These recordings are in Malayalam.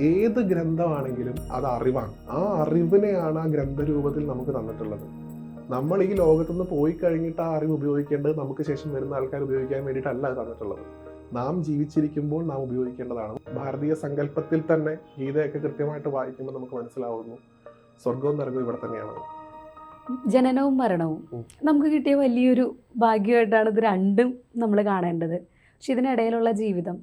ഏത് ഗ്രന്ഥമാണെങ്കിലും അത് അറിവാണ്. ആ അറിവിനെയാണ് ആ ഗ്രന്ഥരൂപത്തിൽ നമുക്ക് തന്നിട്ടുള്ളത്. നമ്മൾ ഈ ലോകത്തുനിന്ന് പോയി കഴിഞ്ഞിട്ട് ആ അറിവ് ഉപയോഗിക്കേണ്ടത് നമുക്ക് ശേഷം വരുന്ന ആൾക്കാർ ഉപയോഗിക്കാൻ വേണ്ടിയിട്ടല്ല അത് തന്നിട്ടുള്ളത്. നാം ജീവിച്ചിരിക്കുമ്പോൾ നാം ഉപയോഗിക്കേണ്ടതാണ്. ഭാരതീയ സങ്കല്പത്തിൽ തന്നെ ഗീതയൊക്കെ കൃത്യമായിട്ട് വായിക്കുമ്പോൾ നമുക്ക് മനസ്സിലാവുന്നു. സ്വർഗവും നരകവും ഇവിടെ തന്നെയാണ്. ജനനവും മരണവും. നമുക്ക് കിട്ടിയ വലിയൊരു ഭാഗ്യമായിട്ടാണ് ഇത് രണ്ടും നമ്മൾ കാണേണ്ടത്. പക്ഷെ ഇതിനിടയിലുള്ള ജീവിതം.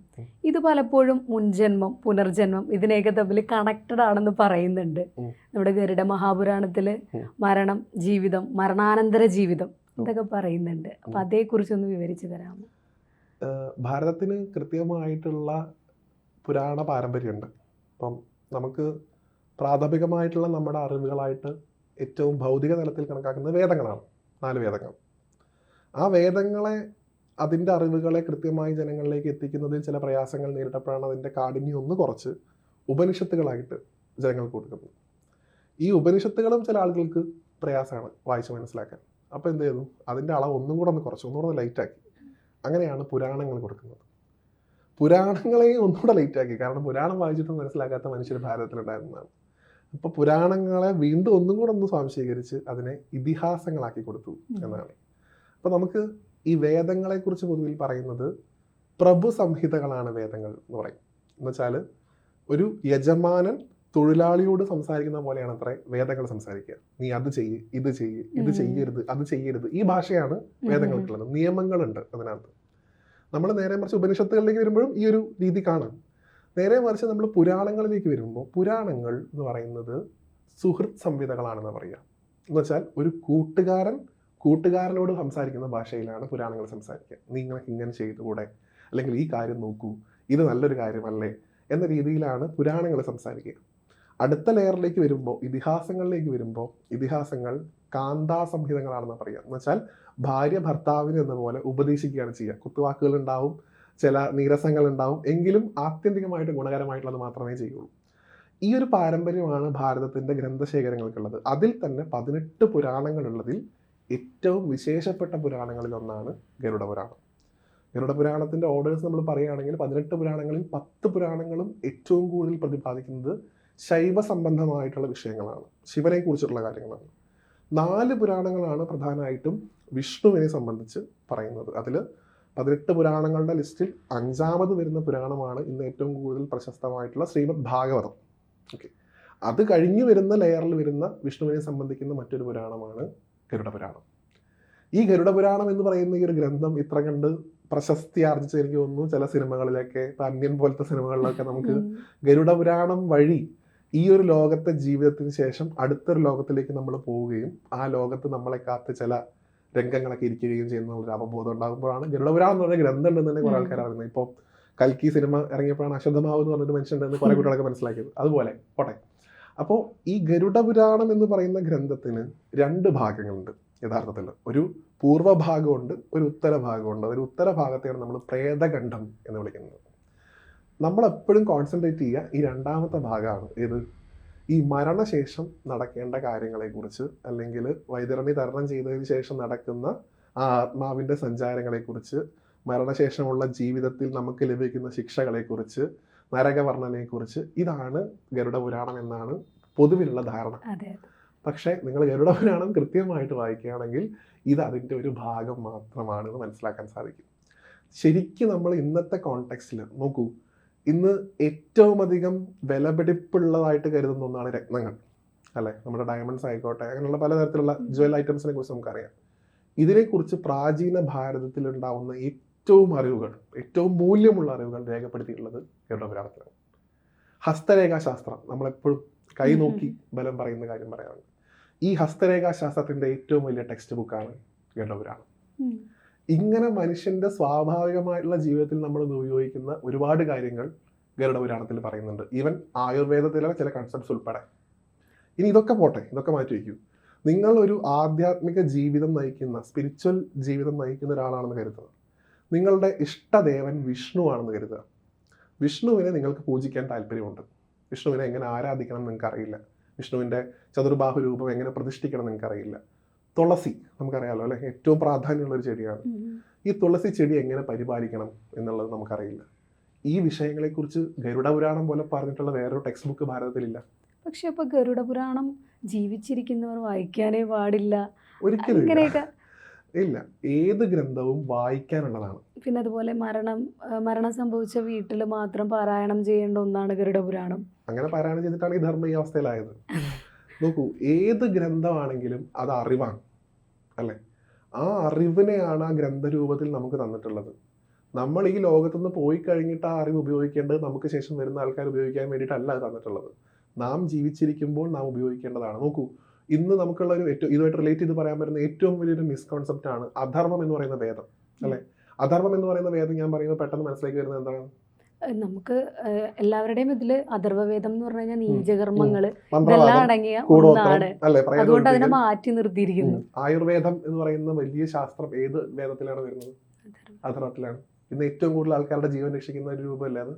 ഇത് പലപ്പോഴും മുൻജന്മം പുനർജന്മം ഇതിനെയൊക്കെ തമ്മിൽ കണക്റ്റഡ് ആണെന്ന് പറയുന്നുണ്ട്. നമ്മുടെ ഗരുഡ മഹാപുരാണത്തിൽ മരണം ജീവിതം മരണാനന്തര ജീവിതം ഇതൊക്കെ പറയുന്നുണ്ട്. അപ്പം. അതേക്കുറിച്ചൊന്ന് വിവരിച്ചു തരാമോ? ഭാരതത്തിന് കൃത്യമായിട്ടുള്ള പുരാണ പാരമ്പര്യമുണ്ട്. അപ്പം നമുക്ക് പ്രാഥമികമായിട്ടുള്ള നമ്മുടെ അറിവുകളായിട്ട് ഏറ്റവും ഭൗതിക തലത്തിൽ കണക്കാക്കുന്നത് വേദങ്ങളാണ്. നാല് വേദങ്ങൾ. ആ വേദങ്ങളെ അതിന്റെ അറിവുകളെ കൃത്യമായി ജനങ്ങളിലേക്ക് എത്തിക്കുന്നതിൽ ചില പ്രയാസങ്ങൾ നേരിട്ടപ്പോഴാണ് അതിന്റെ കാഠിന്യം ഒന്ന് കുറച്ച് ഉപനിഷത്തുകളായിട്ട് ജനങ്ങൾക്ക് കൊടുക്കുന്നത്. ഈ ഉപനിഷത്തുകളും ചില ആളുകൾക്ക് പ്രയാസമാണ് വായിച്ച് മനസ്സിലാക്കാൻ. അപ്പോൾ എന്ത് ചെയ്തു? അതിന്റെ അളവ് ഒന്നും കൂടെ ഒന്ന് കുറച്ച് ഒന്നുകൂടെ ഒന്ന് ലൈറ്റാക്കി അങ്ങനെയാണ് പുരാണങ്ങൾ കൊടുക്കുന്നത്. പുരാണങ്ങളെയും ഒന്നുകൂടെ ലൈറ്റാക്കി കാരണം പുരാണം വായിച്ചിട്ട് മനസ്സിലാക്കാത്ത മനുഷ്യർ ഭാരതത്തിലുണ്ടായിരുന്നതാണ്. അപ്പോൾ പുരാണങ്ങളെ വീണ്ടും ഒന്നും കൂടെ ഒന്ന് സ്വാംശീകരിച്ച് അതിനെ ഇതിഹാസങ്ങളാക്കി കൊടുത്തു എന്നാണ്. അപ്പോൾ നമുക്ക് ഈ വേദങ്ങളെക്കുറിച്ച് പൊതുവിൽ പറയുന്നത് പ്രഭു സംഹിതകളാണ് വേദങ്ങൾ എന്ന് പറയും. എന്നുവെച്ചാൽ ഒരു യജമാനൻ തൊഴിലാളിയോട് സംസാരിക്കുന്ന പോലെയാണ് അത്ര വേദങ്ങൾ സംസാരിക്കുക. നീ അത് ചെയ്യ് ഇത് ചെയ്യ് ഇത് ചെയ്യരുത് അത് ചെയ്യരുത്. ഈ ഭാഷയാണ് വേദങ്ങൾക്കുള്ളത്. നിയമങ്ങളുണ്ട് അതിനകത്ത്. നമ്മൾ നേരെ മറിച്ച് ഉപനിഷത്തുകളിലേക്ക് വരുമ്പോഴും ഈ ഒരു രീതി കാണാം. നേരെ മറിച്ച് നമ്മൾ പുരാണങ്ങളിലേക്ക് വരുമ്പോൾ പുരാണങ്ങൾ എന്ന് പറയുന്നത് സുഹൃത് സംഹിതകളാണെന്ന് പറയുക. എന്നുവെച്ചാൽ ഒരു കൂട്ടുകാരൻ കൂട്ടുകാരനോട് സംസാരിക്കുന്ന ഭാഷയിലാണ് പുരാണങ്ങൾ സംസാരിക്കുക. നിങ്ങൾ ഇങ്ങനെ ചെയ്തുകൂടെ? അല്ലെങ്കിൽ ഈ കാര്യം നോക്കൂ ഇത് നല്ലൊരു കാര്യമല്ലേ? എന്ന രീതിയിലാണ് പുരാണങ്ങൾ സംസാരിക്കുക. അടുത്ത ലെയറിലേക്ക് വരുമ്പോൾ ഇതിഹാസങ്ങളിലേക്ക് വരുമ്പോൾ ഇതിഹാസങ്ങൾ കാന്താ സംഹിതങ്ങളാണെന്ന് പറയുക. എന്ന് വെച്ചാൽ ഭാര്യ ഭർത്താവിന് എന്ന പോലെ ഉപദേശിക്കുകയാണ് ചെയ്യുക. കുത്തുവാക്കുകൾ ഉണ്ടാവും ചില നീരസങ്ങൾ ഉണ്ടാവും എങ്കിലും ആത്യന്തികമായിട്ട് ഗുണകരമായിട്ടുള്ളത് മാത്രമേ ചെയ്യുള്ളൂ. ഈ ഒരു പാരമ്പര്യമാണ് ഭാരതത്തിന്റെ ഗ്രന്ഥശേഖരങ്ങൾക്കുള്ളത്. അതിൽ തന്നെ പതിനെട്ട് പുരാണങ്ങളുള്ളതിൽ ഏറ്റവും വിശേഷപ്പെട്ട പുരാണങ്ങളിൽ ഒന്നാണ് ഗരുഡ പുരാണം ഗരുഡ പുരാണത്തിന്റെ ഓർഡേഴ്സ് നമ്മൾ പറയുകയാണെങ്കിൽ പതിനെട്ട് പുരാണങ്ങളിൽ പത്ത് പുരാണങ്ങളും ഏറ്റവും കൂടുതൽ പ്രതിപാദിക്കുന്നത് ശൈവ സംബന്ധമായിട്ടുള്ള വിഷയങ്ങളാണ്. ശിവനെ കുറിച്ചിട്ടുള്ള കാര്യങ്ങളാണ്. നാല് പുരാണങ്ങളാണ് പ്രധാനമായിട്ടും വിഷ്ണുവിനെ സംബന്ധിച്ച് പറയുന്നത്. അതിൽ പതിനെട്ട് പുരാണങ്ങളുടെ ലിസ്റ്റിൽ അഞ്ചാമത് വരുന്ന പുരാണമാണ് ഇന്ന് ഏറ്റവും കൂടുതൽ പ്രശസ്തമായിട്ടുള്ള ശ്രീമദ് ഭാഗവതം. ഓക്കെ അത് കഴിഞ്ഞു വരുന്ന ലെയറിൽ വരുന്ന വിഷ്ണുവിനെ സംബന്ധിക്കുന്ന മറ്റൊരു പുരാണമാണ് ഗരുഡ പുരാണം ഈ ഗരുഡപുരാണം എന്ന് പറയുന്ന ഈ ഒരു ഗ്രന്ഥം ഇത്ര കണ്ട് പ്രശസ്തി ആർജിച്ച് എനിക്ക് തോന്നുന്നു. ചില സിനിമകളിലൊക്കെ ഇപ്പൊ അന്യൻ പോലത്തെ സിനിമകളിലൊക്കെ നമുക്ക് ഗരുഡപുരാണം ഗരുഡ പുരാണം വഴി ഈ ഒരു ലോകത്തെ ജീവിതത്തിന് ശേഷം അടുത്തൊരു ലോകത്തിലേക്ക് നമ്മൾ പോവുകയും ആ ലോകത്ത് നമ്മളെ കാത്ത് ചില രംഗങ്ങളൊക്കെ ഇരിക്കുകയും ചെയ്യുന്ന ഒരു അവബോധം ഉണ്ടാകുമ്പോഴാണ് ഗരുഡ പുരാണം എന്ന് പറഞ്ഞ ഗ്രന്ഥം ഉണ്ടെന്ന് തന്നെ കുറെ ആൾക്കാർ അറിയുന്നത്. ഇപ്പോൾ കൽക്കി സിനിമ ഇറങ്ങിയപ്പോഴാണ് അശുദ്ധമാവ് എന്ന് പറഞ്ഞൊരു മനുഷ്യണ്ടെന്ന് കുറെ കുട്ടികളൊക്കെ മനസ്സിലാക്കിയത്. അതുപോലെ പോട്ടെ. അപ്പോൾ ഈ ഗരുഡപുരാണം എന്ന് പറയുന്ന ഗ്രന്ഥത്തിന് രണ്ട് ഭാഗങ്ങളുണ്ട് യഥാർത്ഥത്തിൽ. ഒരു പൂർവഭാഗമുണ്ട് ഒരു ഉത്തരഭാഗമുണ്ട്. ഒരു ഉത്തരഭാഗത്തെയാണ് നമ്മൾ പ്രേതഖണ്ഡം എന്ന് വിളിക്കുന്നത്. നമ്മൾ എപ്പോഴും കോൺസെൻട്രേറ്റ് ചെയ്യുക ഈ രണ്ടാമത്തെ ഭാഗമാണ്. ഏത് ഈ മരണശേഷം നടക്കേണ്ട കാര്യങ്ങളെക്കുറിച്ച് അല്ലെങ്കിൽ വൈതരണി തരണം ചെയ്തതിന് ശേഷം നടക്കുന്ന ആ ആത്മാവിന്റെ സഞ്ചാരങ്ങളെക്കുറിച്ച് മരണശേഷമുള്ള ജീവിതത്തിൽ നമുക്ക് ലഭിക്കുന്ന ശിക്ഷകളെക്കുറിച്ച് നരകവർണനയെക്കുറിച്ച് ഇതാണ് ഗരുഡ പുരാണം എന്നാണ് പൊതുവിലുള്ള ധാരണ. പക്ഷേ നിങ്ങൾ ഗരുഡ പുരാണം കൃത്യമായിട്ട് വായിക്കുകയാണെങ്കിൽ ഇത് അതിന്റെ ഒരു ഭാഗം മാത്രമാണെന്ന് മനസ്സിലാക്കാൻ സാധിക്കും. ശരിക്കും നമ്മൾ ഇന്നത്തെ കോണ്ടെക്സ്റ്റിൽ നോക്കൂ. ഇന്ന് ഏറ്റവും അധികം വിലപിടിപ്പുള്ളതായിട്ട് കരുതുന്ന ഒന്നാണ് രത്നങ്ങൾ. അല്ലെ? നമ്മുടെ ഡയമണ്ട്സ് ആയിക്കോട്ടെ അങ്ങനെയുള്ള പലതരത്തിലുള്ള ജ്വൽ ഐറ്റംസിനെ കുറിച്ച് നമുക്കറിയാം. ഇതിനെക്കുറിച്ച് പ്രാചീന ഭാരതത്തിൽ ഉണ്ടാവുന്ന ഏറ്റവും അറിവുകൾ ഏറ്റവും മൂല്യമുള്ള അറിവുകൾ രേഖപ്പെടുത്തിയിട്ടുള്ളത് ഗരുഡ പുരാണത്തിലാണ് ഹസ്തരേഖാശാസ്ത്രം നമ്മളെപ്പോഴും കൈ. നോക്കി ബലം പറയുന്ന കാര്യം പറയാറുണ്ട്. ഈ ഹസ്തരേഖാശാസ്ത്രത്തിന്റെ ഏറ്റവും വലിയ ടെക്സ്റ്റ് ബുക്കാണ് ഗരുഡപുരാണം. ഇങ്ങനെ മനുഷ്യന്റെ സ്വാഭാവികമായിട്ടുള്ള ജീവിതത്തിൽ നമ്മൾ ഉപയോഗിക്കുന്ന ഒരുപാട് കാര്യങ്ങൾ ഗരുഡപുരാണത്തിൽ പറയുന്നുണ്ട്. ഈവൻ ആയുർവേദത്തിലെ ചില കൺസെപ്റ്റ്സ് ഉൾപ്പെടെ. ഇനി ഇതൊക്കെ പോട്ടെ ഇതൊക്കെ മാറ്റി വയ്ക്കൂ. നിങ്ങൾ ഒരു ആധ്യാത്മിക ജീവിതം നയിക്കുന്ന സ്പിരിച്വൽ ജീവിതം നയിക്കുന്ന ഒരാളാണെന്ന് കരുതുക. നിങ്ങളുടെ ഇഷ്ടദേവൻ വിഷ്ണു ആണെന്ന് കരുതുക. വിഷ്ണുവിനെ നിങ്ങൾക്ക് പൂജിക്കാൻ താല്പര്യമുണ്ട്. വിഷ്ണുവിനെ എങ്ങനെ ആരാധിക്കണം എന്ന് നിങ്ങൾക്ക് അറിയില്ല വിഷ്ണുവിന്റെ ചതുർബാഹു രൂപം എങ്ങനെ പ്രതിഷ്ഠിക്കണം എന്ന് നിങ്ങൾക്ക് അറിയില്ല തുളസി നമുക്കറിയാമല്ലോ അല്ലെ? ഏറ്റവും പ്രാധാന്യമുള്ള ഒരു ചെടിയാണ്. ഈ തുളസി ചെടി എങ്ങനെ പരിപാലിക്കണം എന്നുള്ളത് നമുക്കറിയില്ല. ഈ വിഷയങ്ങളെക്കുറിച്ച് ഗരുഡ പുരാണം പോലെ പറഞ്ഞിട്ടുള്ള വേറൊരു ടെക്സ്റ്റ് ബുക്ക് ഭാരതത്തിലില്ല. പക്ഷെ അപ്പൊ ഗരുഡ പുരാണം ജീവിച്ചിരിക്കുന്നവർ വായിക്കാനേ പാടില്ല. ഒരിക്കലും ഇല്ല. ഏത് ഗ്രന്ഥവും വായിക്കാനുള്ളതാണ്. പിന്നെ അതുപോലെ മരണം മരണം സംഭവിച്ച വീട്ടിൽ മാത്രം പാരായണം ചെയ്യേണ്ട ഒന്നാണ് ഗരുഡപുരാണം. അങ്ങനെ പാരായണം ചെയ്തിട്ടാണ് ഈ ധർമ്മ ഈ അവസ്ഥയിലായത് നോക്കൂ ഏത് ഗ്രന്ഥമാണെങ്കിലും അത് അറിവാണ് അല്ലേ? ആ അറിവിനെയാണ് ആ ഗ്രന്ഥരൂപത്തിൽ നമുക്ക് തന്നിട്ടുള്ളത്. നമ്മൾ ഈ ലോകത്തുനിന്ന് പോയി കഴിഞ്ഞിട്ട് ആ അറിവ് ഉപയോഗിക്കേണ്ടത് നമുക്ക് ശേഷം വരുന്ന ആൾക്കാർ ഉപയോഗിക്കാൻ വേണ്ടിയിട്ടല്ല അത് തന്നിട്ടുള്ളത്. നാം ജീവിച്ചിരിക്കുമ്പോൾ നാം ഉപയോഗിക്കേണ്ടതാണ്. നോക്കൂ ഇന്ന് നമുക്കുള്ള ഒരു ഏറ്റവും ഇതുമായിട്ട് റിലേറ്റ് ചെയ്ത് പറയാൻ പറ്റുന്ന ഏറ്റവും വലിയൊരു മിസ്കോൺസെപ്റ്റ് ആണ് അധർമ്മം എന്ന് പറയുന്ന വേദം അല്ലെ? അധർമ്മം എന്ന് പറയുന്ന വേദം ഞാൻ പറയുമ്പോൾ പെട്ടെന്ന് മനസ്സിലേക്ക് വരുന്നത് എന്താണ്? നമുക്ക് എല്ലാവരുടെയും ഇതിൽ അഥർവവേദം എന്ന് പറഞ്ഞു കഴിഞ്ഞാൽ നീചകർമ്മങ്ങൾ ഇതെല്ലാം അടങ്ങിയ ഒന്നാണ്. അതുകൊണ്ട് അതിനെ മാറ്റി നിർത്തിയിരിക്കുന്നു. ആയുർവേദം എന്ന് പറയുന്ന വലിയ ശാസ്ത്രം ഏത് വേദത്തിലാണ് വരുന്നത്? അഥർവത്തിലാണ് ഇന്ന് ഏറ്റവും കൂടുതൽ ആൾക്കാരുടെ ജീവൻ രക്ഷിക്കുന്ന ഒരു രൂപമല്ലേ അത്?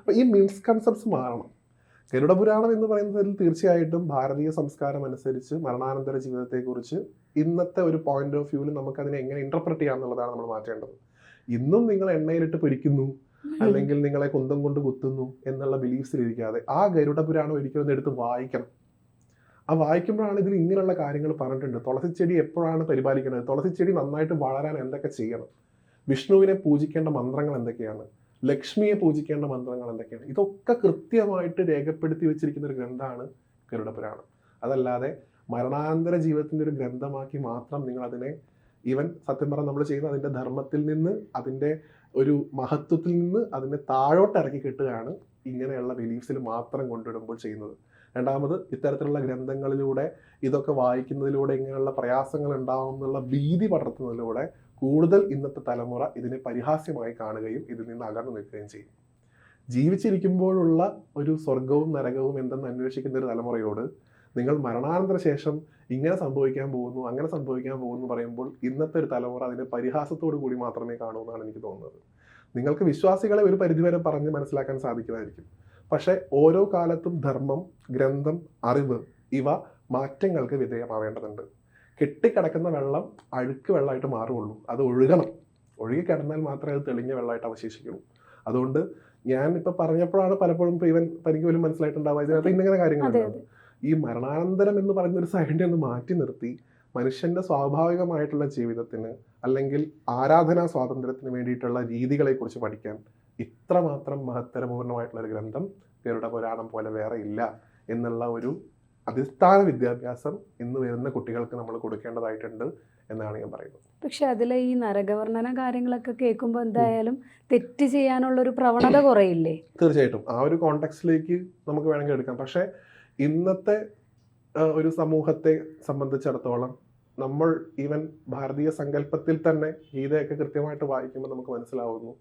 അപ്പൊ ഈ മിസ്കൺസെപ്റ്റ്സ് മാറണം. ഗരുഡ പുരാണം എന്ന് പറയുന്നതിൽ തീർച്ചയായിട്ടും ഭാരതീയ സംസ്കാരം അനുസരിച്ച് മരണാനന്തര ജീവിതത്തെക്കുറിച്ച് ഇന്നത്തെ ഒരു പോയിന്റ് ഓഫ് വ്യൂവിൽ നമുക്ക് അതിനെ എങ്ങനെ ഇന്റർപ്രറ്റ് ചെയ്യാം എന്നുള്ളതാണ് നമ്മൾ മാറ്റേണ്ടത്. ഇന്നും നിങ്ങൾ എണ്ണയിലിട്ട് പൊരിക്കുന്നു അല്ലെങ്കിൽ നിങ്ങളെ കുന്തം കൊണ്ട് കുത്തുന്നു എന്നുള്ള ബിലീഫ്സിൽ ഇരിക്കാതെ ആ ഗരുഡ പുരാണം ഒരിക്കലും എടുത്ത് വായിക്കണം. ആ വായിക്കുമ്പോഴാണ് ഇതിൽ ഇങ്ങനെയുള്ള കാര്യങ്ങൾ പറഞ്ഞിട്ടുണ്ട്. തുളസിച്ചെടി എപ്പോഴാണ് പരിപാലിക്കേണ്ടത് തുളസിച്ചെടി നന്നായിട്ട് വളരാൻ എന്തൊക്കെ ചെയ്യണം? വിഷ്ണുവിനെ പൂജിക്കേണ്ട മന്ത്രങ്ങൾ എന്തൊക്കെയാണ്? ലക്ഷ്മിയെ പൂജിക്കേണ്ട മന്ത്രങ്ങൾ എന്തൊക്കെയാണ്? ഇതൊക്കെ കൃത്യമായിട്ട് രേഖപ്പെടുത്തി വെച്ചിരിക്കുന്ന ഒരു ഗ്രന്ഥമാണ് ഗരുഡ പുരാണം. അതല്ലാതെ മരണാന്തര ജീവിതത്തിന്റെ ഒരു ഗ്രന്ഥമാക്കി മാത്രം നിങ്ങൾ അതിനെ ഈവൻ സത്യം പറഞ്ഞാൽ നമ്മൾ ചെയ്യുന്ന അതിന്റെ ധർമ്മത്തിൽ നിന്ന് അതിന്റെ ഒരു മഹത്വത്തിൽ നിന്ന് അതിനെ താഴോട്ട് ഇറക്കി കെട്ടുകയാണ് ഇങ്ങനെയുള്ള ബിലീഫ്സിൽ മാത്രം കൊണ്ടുവിടുമ്പോൾ ചെയ്യുന്നത്. രണ്ടാമത് ഇത്തരത്തിലുള്ള ഗ്രന്ഥങ്ങളിലൂടെ ഇതൊക്കെ വായിക്കുന്നതിലൂടെ ഇങ്ങനെയുള്ള പ്രയാസങ്ങൾ ഉണ്ടാവും എന്നുള്ള ഭീതി പടർത്തുന്നതിലൂടെ കൂടുതൽ ഇന്നത്തെ തലമുറ ഇതിനെ പരിഹാസ്യമായി കാണുകയും ഇതിൽ നിന്ന് അകന്നു നിൽക്കുകയും ചെയ്യും. ജീവിച്ചിരിക്കുമ്പോഴുള്ള ഒരു സ്വർഗവും നരകവും എന്തെന്ന് അന്വേഷിക്കുന്ന ഒരു തലമുറയോട് നിങ്ങൾ മരണാനന്തര ശേഷം ഇങ്ങനെ സംഭവിക്കാൻ പോകുന്നു അങ്ങനെ സംഭവിക്കാൻ പോകുന്നു പറയുമ്പോൾ ഇന്നത്തെ ഒരു തലമുറ അതിനെ പരിഹാസത്തോടു കൂടി മാത്രമേ കാണൂ എന്നാണ് എനിക്ക് തോന്നുന്നത്. നിങ്ങൾക്ക് വിശ്വാസികളെ ഒരു പരിധിവരെ പറഞ്ഞ് മനസ്സിലാക്കാൻ സാധിക്കുമായിരിക്കും പക്ഷേ ഓരോ കാലത്തും ധർമ്മം ഗ്രന്ഥം അറിവ് ഇവ മാറ്റങ്ങൾക്ക് വിധേയമാവേണ്ടതുണ്ട്. കെട്ടിക്കിടക്കുന്ന വെള്ളം അഴുക്ക് വെള്ളമായിട്ട് മാറുള്ളൂ അത് ഒഴുകണം. ഒഴുകി കിടന്നാൽ മാത്രമേ അത് തെളിഞ്ഞ വെള്ളമായിട്ട് അവശേഷിക്കുള്ളൂ അതുകൊണ്ട് ഞാൻ ഇപ്പൊ പറഞ്ഞപ്പോഴാണ് പലപ്പോഴും ഇപ്പൊ ഇവൻ തനിക്ക് പോലും മനസ്സിലായിട്ടുണ്ടാവുക. ഇതിനകത്ത് ഇങ്ങനെ കാര്യങ്ങളുണ്ടാവും കാര്യങ്ങളുണ്ട് ഈ മരണാനന്തരം എന്ന് പറയുന്ന ഒരു സൈഡിനെ ഒന്ന് മാറ്റി നിർത്തി മനുഷ്യന്റെ സ്വാഭാവികമായിട്ടുള്ള ജീവിതത്തിന് അല്ലെങ്കിൽ ആരാധനാ സ്വാതന്ത്ര്യത്തിന് വേണ്ടിയിട്ടുള്ള രീതികളെ കുറിച്ച് പഠിക്കാൻ ഇത്രമാത്രം മഹത്തരപൂർണമായിട്ടുള്ള ഒരു ഗ്രന്ഥം പേരുടെ പുരാണം പോലെ വേറെ ഇല്ല എന്നുള്ള ഒരു അടിസ്ഥാന വിദ്യാഭ്യാസം ഇന്ന് വരുന്ന കുട്ടികൾക്ക് നമ്മൾ കൊടുക്കേണ്ടതായിട്ടുണ്ട് എന്നാണ് ഞാൻ പറയുന്നത്. പക്ഷെ അതിലെ ഈ നരകവർണന കാര്യങ്ങളൊക്കെ കേൾക്കുമ്പോൾ എന്തായാലും തെറ്റ് ചെയ്യാനുള്ള ഒരു പ്രവണത കുറയില്ലേ? തീർച്ചയായിട്ടും. ആ ഒരു കോണ്ടെക്സ്റ്റിലേക്ക് നമുക്ക് വേണമെങ്കിൽ എടുക്കാം. പക്ഷേ ഇന്നത്തെ ഒരു സമൂഹത്തെ സംബന്ധിച്ചിടത്തോളം നമ്മൾ ഈവൻ ഭാരതീയ സങ്കല്പത്തിൽ തന്നെ ഗീതയൊക്കെ കൃത്യമായിട്ട് വായിക്കുമ്പോൾ നമുക്ക് മനസ്സിലാവുന്നു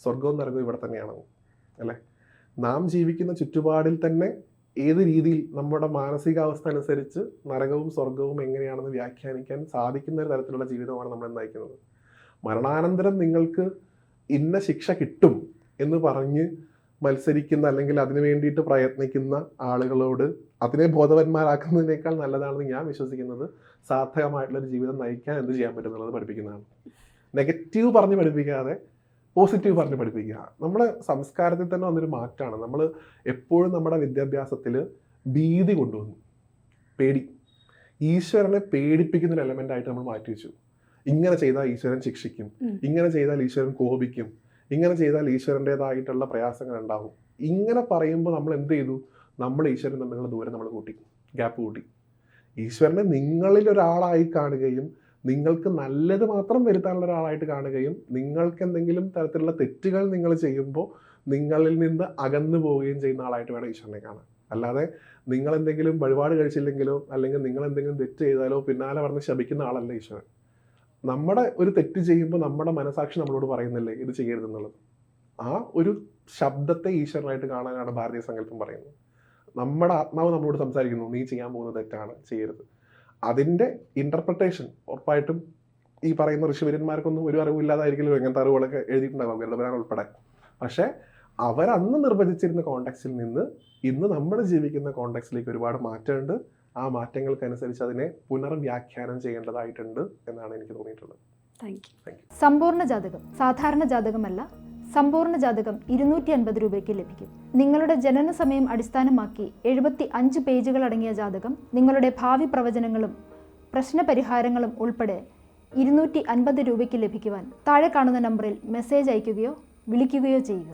സ്വർഗവും നരകവും ഇവിടെ തന്നെയാണ് അല്ലേ? നാം ജീവിക്കുന്ന ചുറ്റുപാടിൽ തന്നെ ഏത് രീതിയിൽ നമ്മുടെ മാനസികാവസ്ഥ അനുസരിച്ച് നരകവും സ്വർഗവും എങ്ങനെയാണെന്ന് വ്യാഖ്യാനിക്കാൻ സാധിക്കുന്ന ഒരു തരത്തിലുള്ള ജീവിതമാണ് നമ്മൾ നയിക്കുന്നത്. മരണാനന്തരം നിങ്ങൾക്ക് ഇന്ന ശിക്ഷ കിട്ടും എന്ന് പറഞ്ഞ് മത്സരിക്കുന്ന അല്ലെങ്കിൽ അതിനു വേണ്ടിയിട്ട് പ്രയത്നിക്കുന്ന ആളുകളോട് അതിനെ ബോധവന്മാരാക്കുന്നതിനേക്കാൾ നല്ലതാണെന്ന് ഞാൻ വിശ്വസിക്കുന്നത് സാർത്ഥകമായിട്ടുള്ള ഒരു ജീവിതം നയിക്കാൻ എന്ത് ചെയ്യാൻ പറ്റുന്നുള്ളത് പഠിപ്പിക്കുന്നതാണ്. നെഗറ്റീവ് പറഞ്ഞ് പഠിപ്പിക്കാതെ പോസിറ്റീവ് പറഞ്ഞ് പഠിപ്പിക്കുക. നമ്മുടെ സംസ്കാരത്തിൽ തന്നെ വന്നൊരു മാറ്റമാണ്. നമ്മൾ എപ്പോഴും നമ്മുടെ വിദ്യാഭ്യാസത്തിൽ ഭീതി കൊണ്ടുവന്നു. പേടി. ഈശ്വരനെ പേടിപ്പിക്കുന്ന ഒരു എലമെന്റ് ആയിട്ട് നമ്മൾ മാറ്റി വെച്ചു. ഇങ്ങനെ ചെയ്താൽ ഈശ്വരൻ ശിക്ഷിക്കും. ഇങ്ങനെ ചെയ്താൽ ഈശ്വരൻ കോപിക്കും. ഇങ്ങനെ ചെയ്താൽ ഈശ്വരന്റെതായിട്ടുള്ള പ്രയാസങ്ങൾ ഉണ്ടാകും ഇങ്ങനെ പറയുമ്പോൾ നമ്മൾ എന്ത് ചെയ്തു? നമ്മൾ ഈശ്വരൻ തമ്മിലുള്ള ദൂരം നമ്മൾ കൂട്ടി. ഗ്യാപ്പ് കൂട്ടി. ഈശ്വരനെ നിങ്ങളിൽ ഒരാളായി കാണുകയും നിങ്ങൾക്ക് നല്ലത് മാത്രം വരുത്താനുള്ള ഒരാളായിട്ട് കാണുകയും നിങ്ങൾക്ക് എന്തെങ്കിലും തരത്തിലുള്ള തെറ്റുകൾ നിങ്ങൾ ചെയ്യുമ്പോൾ നിങ്ങളിൽ നിന്ന് അകന്നു പോവുകയും ചെയ്യുന്ന ആളായിട്ട് വേണം ഈശ്വരനെ കാണാൻ. അല്ലാതെ നിങ്ങൾ എന്തെങ്കിലും വഴിപാട് കഴിച്ചില്ലെങ്കിലോ അല്ലെങ്കിൽ നിങ്ങൾ എന്തെങ്കിലും തെറ്റ് ചെയ്താലോ പിന്നാലെ പറഞ്ഞ് ശപിക്കുന്ന ആളല്ല ഈശ്വരൻ. നമ്മുടെ ഒരു തെറ്റ് ചെയ്യുമ്പോൾ നമ്മുടെ മനസാക്ഷി നമ്മളോട് പറയുന്നില്ലേ ഇത് ചെയ്യരുതെന്നുള്ളത്? ആ ഒരു ശബ്ദത്തെ ഈശ്വരനായിട്ട് കാണാനാണ് ഭാരതീയ സങ്കല്പം പറയുന്നത്. നമ്മുടെ ആത്മാവ് നമ്മളോട് സംസാരിക്കുന്നു നീ ചെയ്യാൻ പോകുന്ന തെറ്റാണ് ചെയ്യരുത്. അതിന്റെ ഇന്റർപ്രിട്ടേഷൻ ഉറപ്പായിട്ടും ഈ പറയുന്ന ഋഷിവര്യന്മാർക്കൊന്നും ഒരു അറിവില്ലാതായിരിക്കില്ല ഇങ്ങനത്തെ അറിവുകളൊക്കെ എഴുതിയിട്ടുണ്ടാകും ഗരുഡപുരാൻ ഉൾപ്പെടെ. പക്ഷേ അവരന്ന് നിർവചിച്ചിരുന്ന കോണ്ടാക്സിൽ നിന്ന് ഇന്ന് നമ്മൾ ജീവിക്കുന്ന കോണ്ടാക്സിലേക്ക് ഒരുപാട് മാറ്റമുണ്ട്. ആ മാറ്റങ്ങൾക്കനുസരിച്ച് അതിനെ പുനർവ്യാഖ്യാനം ചെയ്യേണ്ടതായിട്ടുണ്ട് എന്നാണ് എനിക്ക് തോന്നിയിട്ടുള്ളത്. സമ്പൂർണ ജാതകം സാധാരണ ജാതകമല്ല സമ്പൂർണ ജാതകം ഇരുന്നൂറ്റി അൻപത് രൂപയ്ക്ക് ലഭിക്കും. നിങ്ങളുടെ ജനന സമയം അടിസ്ഥാനമാക്കി എഴുപത്തി അഞ്ച് പേജുകൾ അടങ്ങിയ ജാതകം നിങ്ങളുടെ ഭാവി പ്രവചനങ്ങളും പ്രശ്നപരിഹാരങ്ങളും ഉൾപ്പെടെ ഇരുന്നൂറ്റി അൻപത് രൂപയ്ക്ക് ലഭിക്കുവാൻ താഴെ കാണുന്ന നമ്പറിൽ മെസ്സേജ് അയയ്ക്കുകയോ വിളിക്കുകയോ ചെയ്യുക.